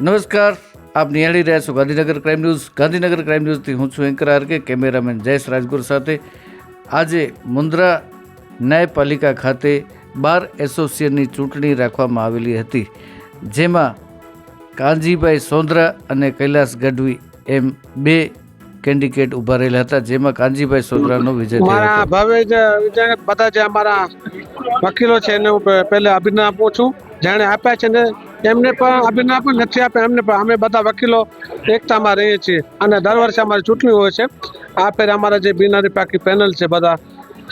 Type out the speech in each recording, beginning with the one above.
નમસ્કાર. આપ નિહાળી રહ્યા છો Gandhinagar crime news. Gandhinagar crime ન્યૂઝથી હું છું anchor R K cameraman Jayesh Rajgur સાથે આજે મુન્દ્રા ન્યાયપાલિકા ખાતે બાર એસોસિએશનની ચૂંટણી રાખવામાં આવેલી હતી જેમાં કાનજીભાઈ સોંદરા અને કૈલાસ ગઢવી એમ બે કેન્ડિડેટ ઊભા રહેલા હતા જેમાં કાનજીભાઈ સોદરાનો વિજય થયો મારા ભાવે બધા જે અમારા વકીલો છે એને હું પહેલા પહેલે અભિનંદન આપું છું. જાણે આપ્યા છે ને એમને પણ અભિનંદન પણ નથી આપ્યા એમને પણ અમે બધા વકીલો એકતામાં રહીએ છીએ. અને દર વર્ષે અમારી ચૂંટણી હોય છે. આ ફેર અમારા જે બિનારી પાકી પેનલ છે બધા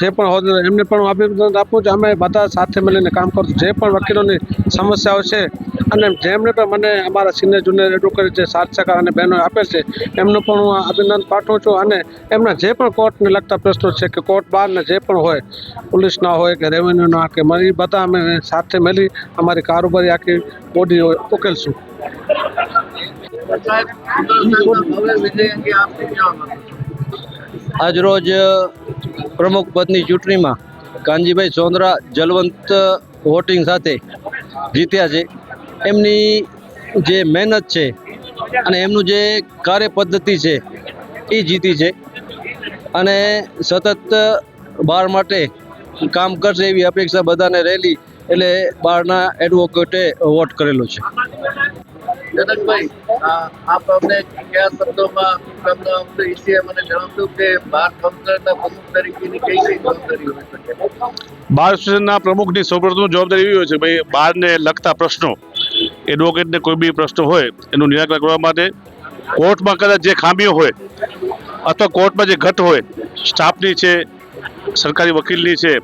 જે પણ હોદ એમને પણ હું અભિનંદન આપું છું. અમે બધા સાથે મળીને કામ કરશું. જે પણ વકીલોની સમસ્યાઓ છે અને જેમને પણ મને અમારા સિનિયર જુનિયર એડવોકેટ જે સાથ સહકાર અને બહેનો આપે છે એમનું પણ હું અભિનંદન પાઠવું છું અને એમના જે પણ કોર્ટને લગતા પ્રશ્નો છે કે કોર્ટ બહારના જે પણ હોય પોલીસના હોય કે રેવન્યુના કે મળી બધા અમે સાથે મળી અમારી કારોબારી આખી બોડી ઉકેલશું. આજરોજ પ્રમુખ પદની ચૂંટણીમાં કાનજીભાઈ સોંદરા જલવંત વોટિંગ સાથે જીત્યા છે. એમની જે મહેનત છે અને એમનું જે કાર્ય પદ્ધતિ છે એ જીતી છે અને સતત બાર માટે કામ કરશે એવી અપેક્ષા બધાને રહેલી એટલે બહારના એડવોકેટે વોટ કરેલો છે. જનકભાઈ આપ અમને કયા શબ્દોમાં તમને અમને વિશે મને જણાવશો કે બાર સંસ્થાના પ્રમુખ તરીકેની કઈ કઈ જવાબદારી હોય શકે? બાર એસોસિએશનના પ્રમુખની સૌપ્રથમ જવાબદારી એવી હોય છે, ભાઈ, બારને લગતા પ્રશ્નો, એડવોકેટને કોઈ બી પ્રશ્ન હોય, એનું નિરાકરણ કરવા માટે કોર્ટમાં કદાચ જે ખામીઓ હોય અથવા કોર્ટમાં જે ઘટ હોય, સ્ટાફની છે, સરકારી વકીલની છે,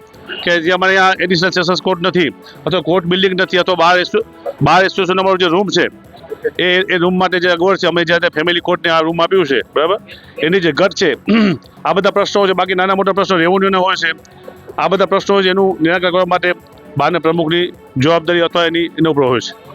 કે જે અમારે અહીંયા એડિશનલ સેશન્સ કોર્ટ નથી, અથવા કોર્ટ બિલ્ડિંગ નથી, અથવા બાર એસો- બાર એસોસિએશન અમારો જે રૂમ છે એ એ રૂમ માટે જે અગવડ છે, અમે જ્યારે ફેમિલી કોર્ટને આ રૂમ આપ્યું છે, બરાબર? એની જે ઘટ છે, આ બધા પ્રશ્નો છે, બાકી નાના મોટા પ્રશ્નો રેવન્યુના હોય છે. આ બધા પ્રશ્નો છે, એનું નિરાકરણ કરવા માટે બારના પ્રમુખની જવાબદારી અથવા એની, એનો હોય છે.